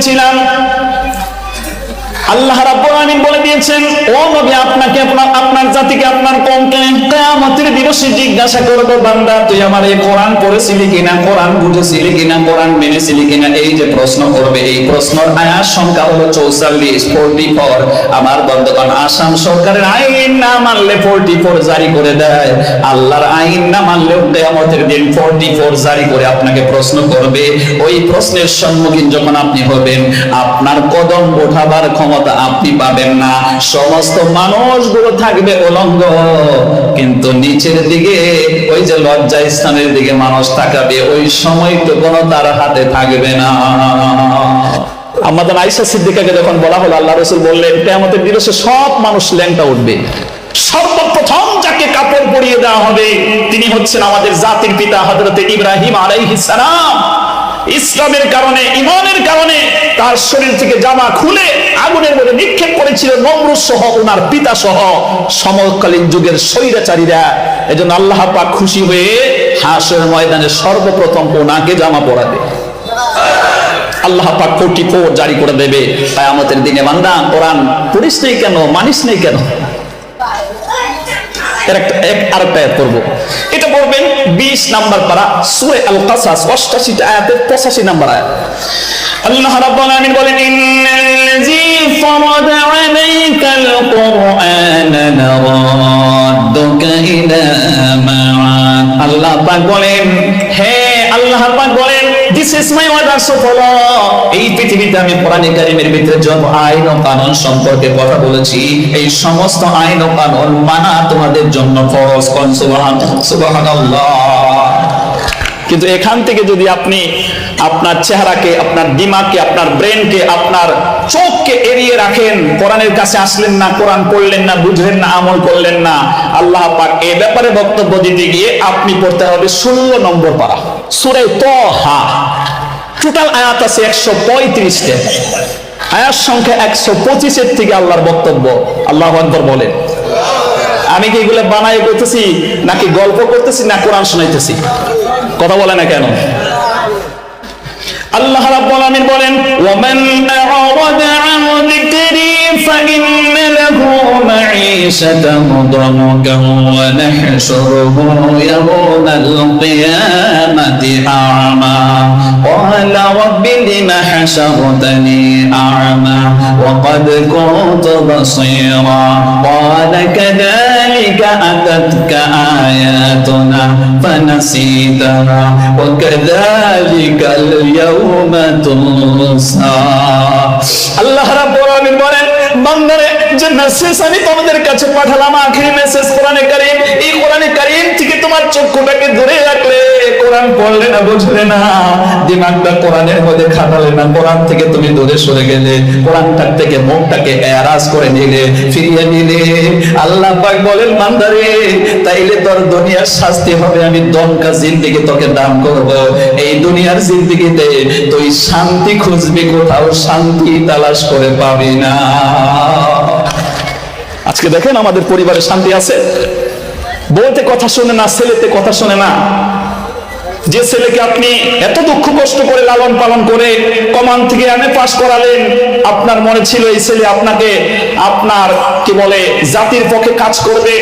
বলেছিলাম আল্লাহ রাব্বুল আলামিন বলে দিয়েছেন, ও নবী, আপনাকে আপনার আপনার জাতিকে আপনার কওমকে কিয়ামতের দিবসে জিজ্ঞাসা করবে, বান্দা, তুই আমার এই কোরআন পড়েছিলি কিনা, কোরআন বুঝেছিলি কিনা, কোরআন মেনেছিলি কিনা? এই যে প্রশ্ন করবে, এই প্রশ্নের আয়াত সংখ্যা হলো 44 44 আমার বন্ধুগণ, আসাম সরকারের আইন না মানলে 44 জারি করে দেয়। আল্লাহর আইন না মানলে কিয়ামতের দিন 44 জারি করে আপনাকে প্রশ্ন করবে। ওই প্রশ্নের সম্মুখীন যখন আপনি হবেন, আপনার কদম ওঠাবার ক্ষমতা আপনি পাবেন না। সমস্ত মানুষগুলো থাকবে উলঙ্গ। কিন্তু নিচের দিকে, ওই যে লজ্জা স্থানের দিকে মানুষ তাকাবে, ওই সময় তো কোনো তার হাতে থাকবে না। আমাদের আইসা সিদ্দিকাকে যখন বলা হলো, আল্লাহ রসুল বললেন, কেয়ামতের দিবসে সব মানুষ ল্যাংটা উঠবে। সর্বপ্রথম যাকে কাপড় পরিয়ে দেওয়া হবে, তিনি হচ্ছেন আমাদের জাতির পিতা হযরতে ইব্রাহিম আলাইহিস সালাম। ইসলামের কারণে, ইমানের কারণে তার শরীর থেকে জামা খুলে আগুনের মধ্যে নিক্ষেপ করেছিল নমরুদ সহ ওনার পিতা সহ। সমকালীন যুগের স্বৈরাচারীরা। এজন্য আল্লাহ পাক খুশি হয়ে হাসের ময়দানে সর্বপ্রথম ওনাকে জামা পরাবে। আল্লাহ পাক কোটি ফোর জারি করে দেবে। তাই আমাদের দিনে বান্দা কোরআন পড়িস নেই কেন, মানিস নেই কেন? এক আয়াত পড়ব এটা 20 নাম্বার পারা সূরা আল কাসাস 88 আয়াতের 85 নাম্বার আল্লাহ বলেন বলেন, হে আল্লাহ বলেন কিন্তু এখান থেকে যদি আপনি আপনার চেহারাকে, আপনার দিমাগকে, আপনার ব্রেনকে, আপনার চোখকে এড়িয়ে রাখেন, কোরআনের কাছে আসলেন না, কোরআন পড়লেন না, বুঝলেন না, আমল করলেন না, আল্লাহ পাক এ ব্যাপারে বক্তব্য দিতে গিয়ে আপনি পড়তে হবে ষোলো নম্বর পারা। সুরে তহা টোটাল আয়াত আছে একশো আয়াত সংখ্যা একশো পঁচিশের থেকে আল্লাহর বক্তব্য। আল্লাহ আকবর বলেন। আমি কি এগুলো বানাই করতেছি, নাকি গল্প করতেছি, না কোরআন শোনাইতেছি? কথা বলে না কেন? আল্লাহ রাব্বুল আলামিন বলেন ওয়ামান আ'রাদা আন যিকরি ফাইন্ন লাহু মাঈশাতান দানকান ওয়া নাহশুরুহু ইয়াওমাল কিয়ামাতি আ'মা قال رب لم حشرتني أعمى وقد كنت بصيرا قال كذلك أتتك آياتنا فنسيتها وكذلك اليوم تنسى আল্লাহ রাব্বুল আলামিন বলেন বান্দারে কোরআনে থেকে তুমি দূরে সরে গেলে, কোরআনটার থেকে এরাজ করে নিলে, ফিরিয়ে নিলে। আল্লাহ বলেন তাইলে তোর দুনিয়ার শাস্তি হবে, আমি দমকা জিন্দিগি তোকে দান করব। এই দুনিয়ার জিন্দিগিতে তুই শান্তি খুঁজবি কোথাও, শান্তি তালাশ করে পাবি না। আজকে দেখেন আমাদের পরিবারে শান্তি আছে? বলতে কথা শোনে না, ছেলেতে কথা শোনে না। যে ছেলেকে আপনি এত দুঃখ কষ্ট করে লালন পালন করে কমান থেকে এনে পাশ করালেন, আপনার মনে ছিল এই ছেলে আপনাকে, আপনার, কি বলে, জাতির পক্ষে কাজ করবে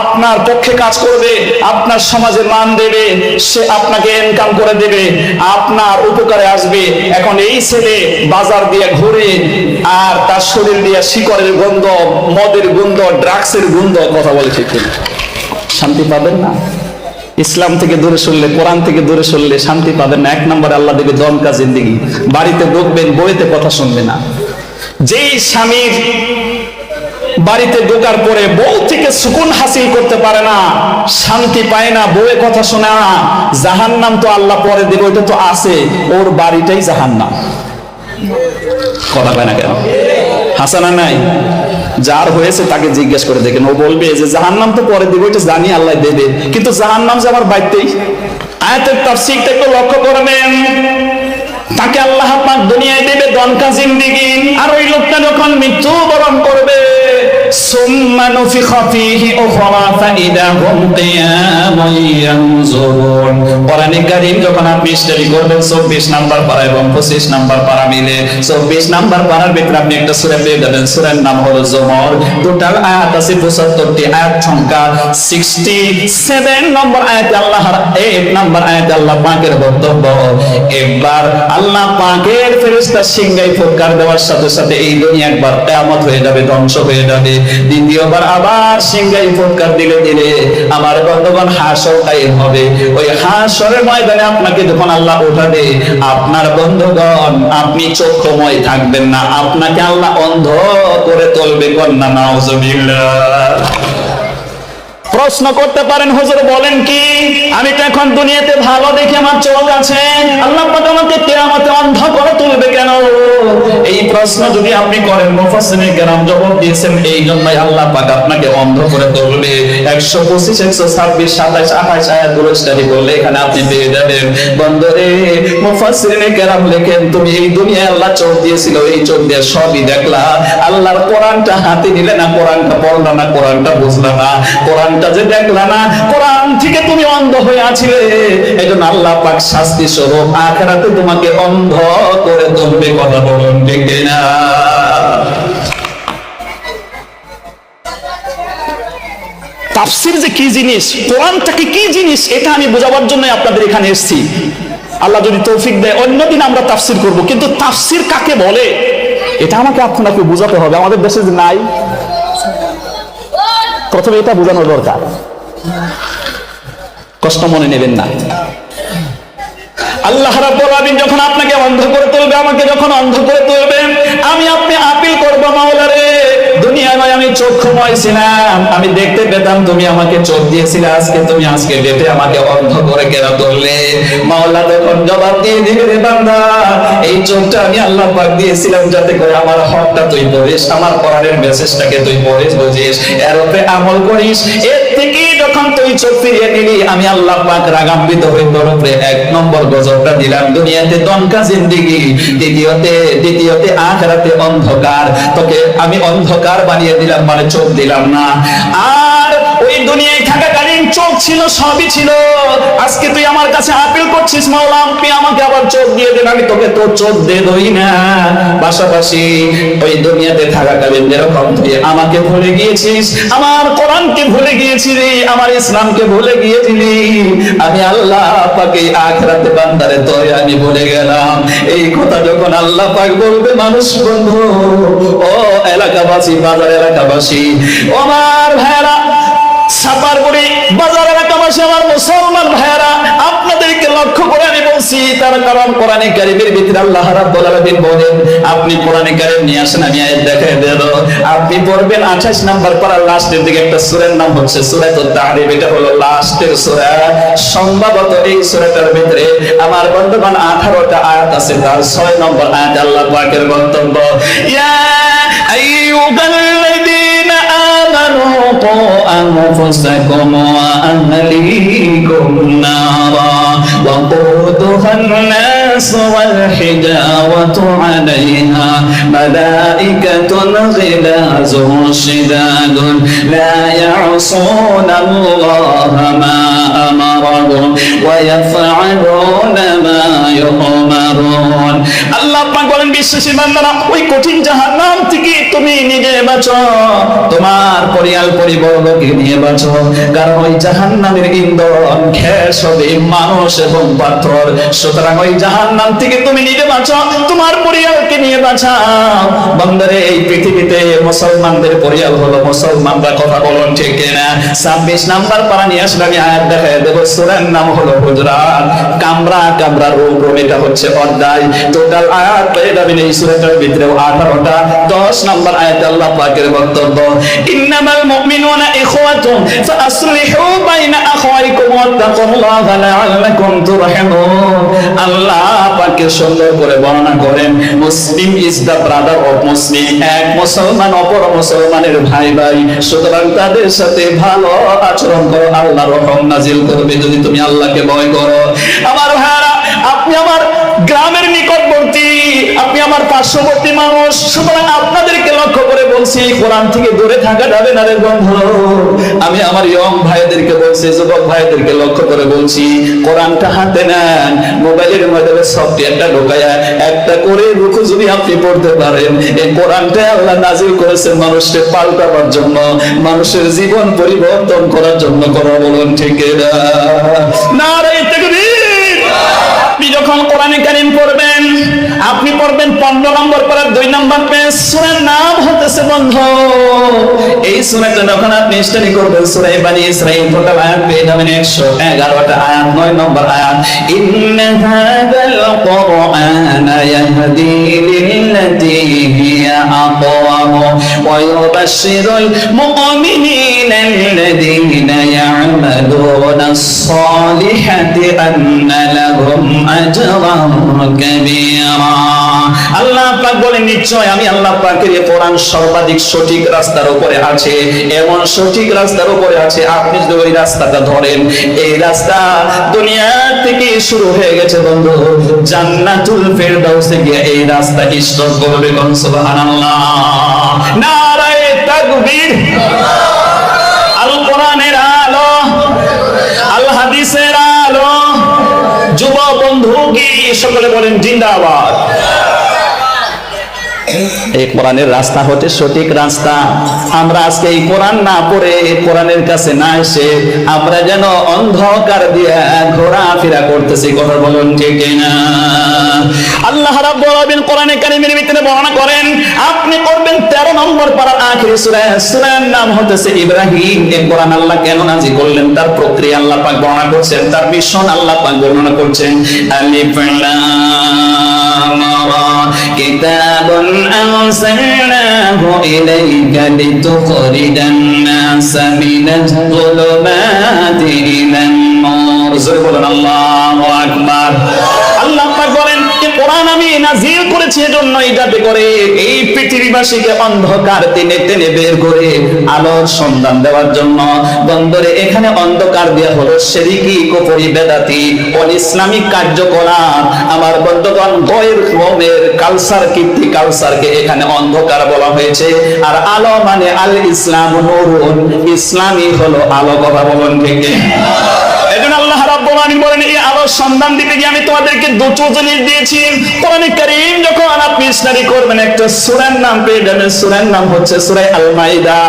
আপনার পক্ষে কাজ করবে, আপনার সমাজে মান দেবে, সে আপনাকে ইনকাম করে দেবে, আপনার উপকারে আসবে। এখন এই ছেলে বাজার দিয়ে ঘুরে আর তার শরীর দিয়ে শিকড়ের গন্ধ, মদের গন্ধ, ড্রাগসের গন্ধ, কথা বলে ঠিক শান্তি পাবেন না? ইসলাম থেকে দূরে সরলে, কোরআন থেকে দূরে সরলে শান্তি পাবেন না। এক নম্বরে আল্লাহ দেবে দমকা জিন্দিগি। বাড়িতে ঢুকবেন বইতে কথা শুনবে না। যেই স্বামীর বাড়িতে ঢোকার পরে বউ থেকে সুকুন হাসিল করতে পারে না, শান্তি পায় না, বউয়ের কথা শোনে না। জাহান নাম তো আল্লাহ পরে দেবে, ওইটা তো আছে। ওর বাড়িটাই জাহান নাম কথা পায় না কেন? হাসানা নাই। যার হয়েছে তাকে জিজ্ঞেস করে দেখেন। ও বলবে যে জাহান নাম তো পরে দিবে, ওইটা জানি আল্লাহ দেবে। কিন্তু জাহান নাম যে আমার বাড়িতেই। আয়াতের তাফসীরটা একটু লক্ষ্য করবেন। তাকে আল্লাহ পাক দুনিয়ায় দেবে দনকা জিন্দিগি। আর ওই লোকটা যখন মৃত্যু বরণ করবে নুফিখা ফীহি উখরা ফাইদা হুম কিয়ামুন ইয়ানজুরুন। কোরআনে কারীম যখন আপনি স্টাডি করবেন 24 নাম্বার পারা 25 নাম্বার পারা মিলে 24 নাম্বার পারার ভিতরে আপনি একটা সূরা পেয়ে যাবেন। সূরার নাম হলো জুমর। টোটাল আয়াত আছে 75টি আয়াত সংখ্যা। 67 নম্বর আয়াতে আল্লাহর 8 নাম্বার আয়াতে আল্লাহ পাকের বক্তব্য। একবার আল্লাহ পাকের ফেরেশতা সিংহাই ফুৎকার দেওয়ার সাথে সাথে এই দুনিয়া একবার হয়ে যাবে, ধ্বংস হয়ে যাবে। দ্বিতীয়বার আবার সিংহাই ফুটকার দিলে দিলে আমার বন্ধুগণ হাসর কায়েম হবে। ওই হাসরের ময়দানে আপনাকে যখন আল্লাহ উঠাবে, আপনার বন্ধুগণ, আপনি চক্ষুময় থাকবেন না। আপনাকে আল্লাহ অন্ধ করে তুলবে। কন্যা, নাউজুবিল্লাহ। প্রশ্ন করতে পারেন, হুজুর বলেন কি? আমি তো এখন দুনিয়াতে ভালো দেখে আমার চোখ আছে। আল্লাহ পাক আমাকে কিয়ামতে অন্ধ করে তুলবে কেন? এই প্রশ্ন যদি আপনি করেন মুফাসসিরিন কেরাম জবাব দিয়েছেন এই জন্যই আল্লাহ পাক আপনাকে অন্ধ করে তুলবে। 125 126 27 28 আয়াতগুলো স্টাডি করলে এখানে আপনি পেয়ে যাবেন। বন্ধুরে মুফাসসিরিন কেরাম লেখেন, তুমি এই দুনিয়ায় আল্লাহ চোখ দিয়েছিল, এই চোখ দিয়ে সবই দেখলা। আল্লাহর কোরআনটা হাতে নিলে না, কোরআনটা পড়লা না, কোরআনটা বুঝলা না। কোরআনটা যে দেখলা না, কোরআন থেকে তুমি অন্ধ হয়ে আছিলে। এই জন্য আল্লাহ পাক শাস্তি স্বরূপ আখেরাতে তোমাকে অন্ধ করে তুলবে কথা বলুন, ঠিক না তাফসির যে কি জিনিস, কোরআনটাকে কি জিনিস, এটা আমি বোঝাবার জন্য আপনাদের এখানে এসেছি। আল্লাহ যদি তৌফিক দেয়, অন্যদিন আমরা তাফসির করব। কিন্তু তাফসির কাকে বলে? এটা আমাকে আপনাকে বোঝাতে হবে। আমাদের দেশে নাই প্রথমে এটা বোঝানো দরকার। কষ্ট মনে নেবেন না। আল্লাহ রাব্বুল যখন আপনাকে অন্ধ করে তুলবে, আমাকে যখন অন্ধ করে তুলবে, আমি আপনি আপিল করব মাওলা রে দুনিয়া নয়, আমি চক্ষুময় ছিলাম আমি দেখতে পেতাম তুমি আমাকে চোখ দিয়েছিলে। আজকে তুমি আজকে ডেটে আমাকে অন্ধ করে কেন ধরলে মাওলা তখন জবাব দিয়ে দিবে রে বান্দা, এই চোখটা আমি আল্লাহ পাক দিয়েছিলাম যাতে করে আমার হকটা তুই পড়িস, আমার কোরআনের মেসেজটাকে তুই পড়িস, বুঝিস, এর উপরে আমল করিস। এর থেকে যখন তুই চোখ ফিরিয়ে নিলি, আমি আল্লাহ পাক রাগান্বিত হয়ে তোর এক নম্বর গজবটা দিলাম। দুনিয়াতে দনকা জিন্দিগি, দ্বিতীয়তে দ্বিতীয়তে আখরাতে অন্ধকার। তোকে আমি অন্ধকার বানিয়ে দিলাম মানে চোখ দিলাম না। আর দুনিয়ায় থাকাকালীন চোখ ছিল, সবই ছিল। আজকে তুই আমার কাছে আপিল করছিস, মাওলা আপনি আমাকে আবার চোখ দিয়ে দেন আমি তোকে তোর চোখ দে দই না। পাশাপাশি ওই দুনিয়াতে থাকাকালীন যেরকম তুই আমাকে ভুলে গিয়েছিস, আমার কোরআনকে ভুলে গিয়েছিলি আমার ইসলামকে ভুলে গিয়েছিলি আমি আল্লাহ পাকে আখরাতে বান্দারে তোরে আমি ভুলে গেলাম। এই কথা যখন আল্লাহ পাক বলবে, মানুষ বন্ধু, ও এলাকাবাসী, বাজার এলাকাবাসী আমার ভাইরা সাপার করে বাজার এলাকাবাসী আমার মুসলমান ভাইয়ারা, আপনাদেরকে লক্ষ্য করে আমি বলছি, তার কারণ কোরআনে ভিতরে আল্লাহ বলেন, আপনি কোরআনে নিয়ে আসেন, আমি দেখাই আপনি পড়বেন 28 নাম্বার পারার লাস্টের দিকে একটা সূরার নাম হচ্ছে এটা হলো লাস্টের সূরা। সম্ভবত এই সূরাটার ভিতরে আমার বন্ধুগণ 18টা আয়াত আছে, তার 6 নম্বর আয়াত আল্লাহ পাকের বক্তব্য ইয়া أنفسكم وأهليكم نارا وقودها الناس والحجارة عليها ملائكة غلاظ شداد لا يعصون الله ما أمرهم ويفعلون ما يؤمرون আল্লাহ পাক বলেন বিশ্বাসী বান্দারা ওই কঠিন জাহান্নাম থেকে তুমি নিজে বাঁচো তোমার পরিয়াল পরিবর্গকে নিয়ে বাঁচো কারণ ওই জাহান্নামের ইন্ধন গ্যাস হবে মানুষ এবং পাথর সুতরাং ওই জাহান্নাম থেকে তুমি নিজে বাঁচো তোমার পরিয়ালকে নিয়ে বাঁচাও। বান্দারে, এই পৃথিবীতে মুসলমানদের পরিয়াল হলো মুসলমানরা কথা বলুন ঠিক না ছাব্বিশ নাম্বার পারা নিয়ে আসলে আয়াত দেখাই দেবো। সুরের নাম হলো হুজরাত। কামরা কামরা রুম রুম এটা হচ্ছে অধ্যায় টোটাল আয়াত পেয়ে যাবেন এই সুরাটার ভিতরে আঠারোটা। দশ নাম্বার আয়াত আল্লাহ পাকের বক্তব্য, ইন্নামাল মুমিনুনা ইখওয়াতুন ফাআসলিহু বাইনা আখাওয়াইকুম তাদের সাথে ভালো আচরণ করো, আল্লাহ নাজিল করবে যদি তুমি আল্লাহকে ভয় করো। আমার ভাইরা আপনি আমার গ্রামের নিকটবর্তী, আপনি আমার পার্শ্ববর্তী মানুষ, সুতরাং আপনাদেরকে লক্ষ্য বলছি, কোরআন থেকে দূরে থাকা যাবে না রে বন্ধু। আমি আমার ইয়ং ভাইদেরকে বলছি, যুবক ভাইদেরকে লক্ষ্য করে বলছি, কোরআনটা হাতে নেন, মোবাইলের মধ্যে সফটওয়্যারটা ঢোকায়া, একটা করে রুকু যদি আপনি পড়তে পারেন। এই কোরআনটা আল্লাহ নাজিল করেছেন মানুষকে পাল্টাবার জন্য, মানুষের জীবন পরিবর্তন করার জন্য করা বলুন ঠিক না নারে তাকবীর যখন কোরআনে কারিম পড়বেন, আপনি পড়বেন পনেরো নম্বর পড়ার দুই নম্বর পেজ। সুরের নাম হতেছে বন্ধ। এই সুরাটা যখন আপনি স্টাডি করবেন সুরাই বানি ইসরাইল টোটাল আয়াত পেয়ে যাবেন একশো এগারোটা আয়াত, নয় নম্বর আয়াত। ইন্ন হাদাল কোরআন ইয়াহদি লিল্লাতি হিয়া আকওয়াম ওয়া ইউবাশশিরুল মুমিনিনা الذين يعملون الصالحات أن লাহুম আজরান কাবীরা। আল্লাহ পাক বলেন নিশ্চয় আমি আল্লাহ পাকের কোরআন সর্বাধিক সঠিক রাস্তার উপরে আছে। এমন সঠিক রাস্তার উপরে আছে, আপনি যদি ওই রাস্তাটা ধরেন, এই রাস্তা দুনিয়া থেকে শুরু হয়ে গেছে বন্ধু। জান্নাতুল ফেরদাউসে গিয়ে এই রাস্তা স্টপ করবে কোন সুবহানাল্লাহ। নারায়ে তাকবীর। আল বন্ধু কি সকলে বলেন, জিন্দাবাদ। এই কোরআনের রাস্তা হতে সঠিক রাস্তা। আমরা আজকে এই কোরআন না পড়ে কোরআনের কাছে না এসে আমরা যেন অন্ধকার দিয়ে ঘোরাফেরা করতেছি। কথা বলুন ঠিক না আল্লাহ রাব্বুল আলামিন কোরআনে ভিতরে বর্ণনা করেন, আপনি করবেন 13 নম্বর পারার আখিরি সূরা সূরার নাম হতেছে ইব্রাহিম। এ কোরআন আল্লাহ কেন নাজি করলেন? তার প্রক্রিয়া আল্লাহ পাক বর্ণনা করছেন, তার মিশন আল্লাহ পাক বর্ণনা করছেন। আলিফ লাম রা, কিতাবুন আনসালনাহু ইলাইকা লিতুখরিজান নাস মিনাল যুলুমাতি ইলান নূর। জোরে বলেন, আল্লাহু আকবার। আল্লাহু কোরআন আমি নাজিল করেছি এজন্যই যাতে করে। এই পৃথিবীবাসীকে অন্ধকার টেনে টেনে বের করে আলোর সন্ধান দেওয়ার জন্য। বন্দরে এখানে অন্ধকার দেওয়া হলো সেদিকি কুফরি, বেদাতি অন ইসলামিক কার্যকলাপ। আমার বন্ধগণ গয়ের কমের কালচার কীর্তি কালচারকে এখানে অন্ধকার বলা হয়েছে। আর আলো মানে আল ইসলাম নুরুন, ইসলামই হলো আলো কথা বলুন ঠিক এজন্য আল্লাহ রাব্বুল আলামিন বলেন, এই আলোর সন্ধান দিতে গিয়ে আমি তোমাদেরকে দুটো জিনিস দিয়েছি কোরআনে কারীম যখন আপনি স্টাডি করবেন একটা সূরার নাম পেয়ে যাবেন সূরার নাম হচ্ছে সূরা আল মাইদা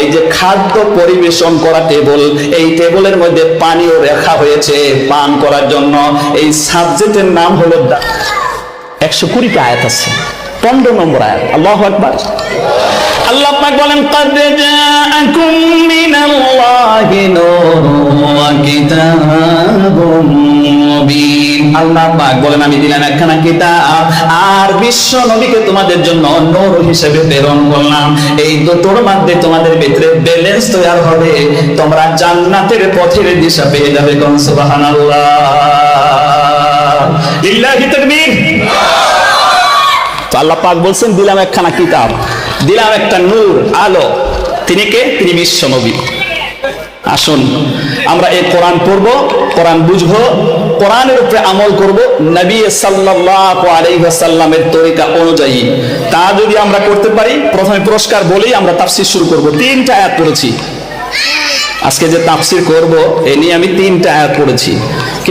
এই যে খাদ্য পরিবেশন করা টেবল এই টেবলের মধ্যে পানিও রাখা হয়েছে পান করার জন্য এই সাবজেক্টের নাম হলো একশো কুড়িটা আয়াত আছে পনেরো নম্বর আয়াত আল্লাহ আকবার আল্লাহ পাক বলেন قد جاءكم من الله نور وكتاب মুবিন আল্লাহ পাক বলেন, আমি দিলাম একখানা কিতাব আর বিশ্ব নবীকে তোমাদের জন্য নূর হিসেবে প্রেরণ করলাম। এই দুটোর মধ্যে তোমাদের ভিতরে ব্যালেন্স তৈরি হবে। তোমরা জান্নাতের পথের দিশা পেয়ে যাবে কোন? সুবহানাল্লাহ। লিল্লাহি তাকবীর। তো আল্লাহ পাক বলছেন, দিলাম একখানা কিতাব, দিলাম একটা নূর, আলো। তিনি কে? তিনি বিশ্ব নবী। আসুন, আমরা এই কোরআন পড়ব, কোরআন বুঝব, কোরআনের উপরে আমল করব, নবী সাল্লাল্লাহু আলাইহি ওয়াসাল্লামের তরিকা অনুযায়ী। তা যদি আমরা করতে পারি, প্রথমে পুরস্কার বলেই আমরা তাফসীর শুরু করব। তিনটা আয়াত পড়েছি। আজকে যে তাফসীর করব, এ নিয়ে আমি তিনটা আয়াত পড়েছি।